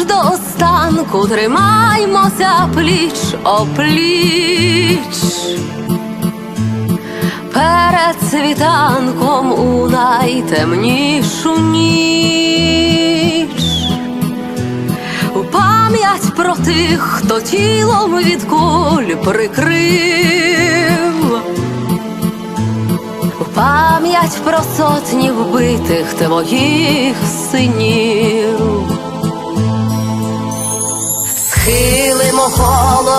Аж до останку тримаймося пліч опліч. Перед світанком у найтемнішу ніч. У пам'ять про тих, хто тілом від куль прикрив. У пам'ять про сотні вбитих твоїх синів.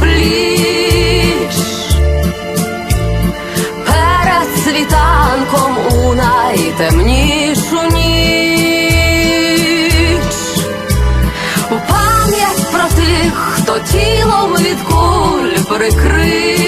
Пліч. Перед світанком у найтемнішу ніч. У пам'ять про тих, хто тілом від куль прикрив.